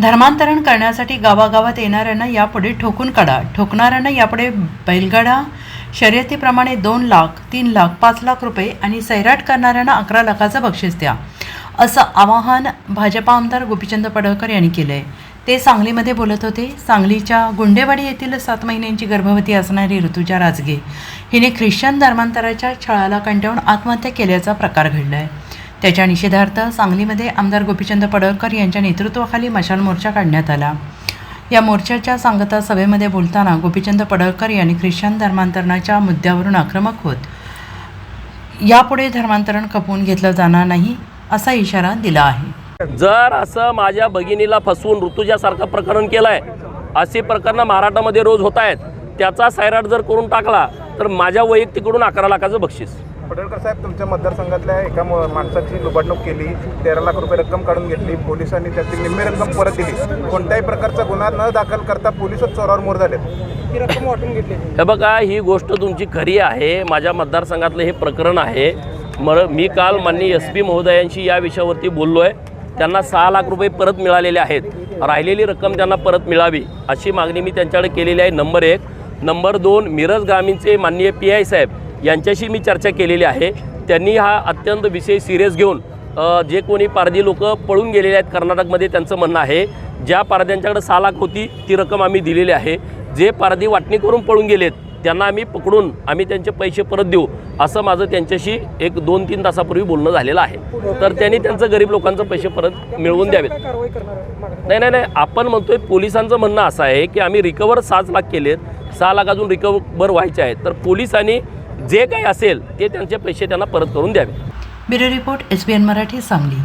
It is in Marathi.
धर्मांतरण करण्यासाठी गावागावात येणाऱ्यांना यापुढे ठोकून काढा. ठोकणाऱ्यांना यापुढे बैलगाडा शर्यतीप्रमाणे दोन लाख तीन लाख पाच लाख रुपये आणि सैराट करणाऱ्यांना अकरा लाखाचं बक्षीस द्या. असं आवाहन भाजपा आमदार गोपीचंद पडळकर यांनी केलं आहे ते सांगलीमध्ये बोलत होते सांगलीच्या गुंडेवाडी येथील सात महिन्यांची गर्भवती असणारी ऋतुजा राजगे हिने ख्रिश्चन धर्मांतराच्या छळाला कंटाळून आत्महत्या केल्याचा प्रकार घडला आहे त्याच्या निषेधार्थ सांगलीमध्ये आमदार गोपीचंद पडळकर यांच्या नेतृत्वाखाली मशाल मोर्चा काढण्यात आला. या मोर्चाच्या सांगता सभेमध्ये बोलताना गोपीचंद पडळकर यांनी ख्रिश्चन धर्मांतरणाच्या मुद्द्यावरून आक्रमक होत यापुढे धर्मांतरण खपवून घेतलं जाणार नाही असा इशारा दिला आहे. जर असं माझ्या भगिनीला फसवून ऋतुजासारखं प्रकरण केलं आहे अशी प्रकरणं महाराष्ट्रामध्ये रोज होत आहेत त्याचा सैराट जर करून टाकला तर माझ्या वैयक्तिकडून अकरा लाखाचं बक्षीस. पडळकर साहेब तुमच्या मतदारसंघातल्या एका म- माणसाची लुबाडणूक केली तेरा लाख रुपये रक्कम काढून घेतली पोलिसांनी त्याची निम्मी रक्कम परत दिली. कोणत्याही प्रकारचा गुन्हा न दाखल करता पोलिसच चोरावर मोर झाले ही रक्कम वाटून घेतली. हे बघा ही गोष्ट तुमची खरी आहे. माझ्या मतदारसंघातलं हे प्रकरण आहे. मर मी काल माननीय एस पी महोदयांशी या विषयावरती बोललो आहे त्यांना सहा लाख रुपये परत मिळालेले आहेत. राहिलेली रक्कम त्यांना परत मिळावी अशी मागणी मी त्यांच्याकडे केलेली आहे. नंबर एक. नंबर दोन मिरज ग्रामीणचे माननीय पी आय साहेब यांच्याशी मी चर्चा केलेली आहे. त्यांनी हा अत्यंत विषय सिरियस घेऊन जे कोणी पारधी लोक पळून गेलेले आहेत कर्नाटकमध्ये त्यांचं म्हणणं आहे ज्या पारध्यांच्याकडे सहा लाख होती ती रक्कम आम्ही दिलेली आहे. जे पारधी वाटणी करून पळून गेलेत त्यांना आम्ही पकडून आम्ही त्यांचे पैसे परत देऊ असं माझं त्यांच्याशी एक दोन तीन तासापूर्वी बोलणं झालेलं आहे. तर त्यांनी त्यांचं गरीब लोकांचं पैसे परत मिळवून द्यावेत. नाही नाही नाही आपण म्हणतोय पोलिसांचं म्हणणं असं आहे की आम्ही रिकवर सहाच लाख केलेत. सहा लाख अजून रिकवर व्हायचे आहेत. तर पोलिसांनी जे काही असेल ते त्यांचे पैसे त्यांना परत करून द्यावे. Bureau report S B N Marathi Sangli.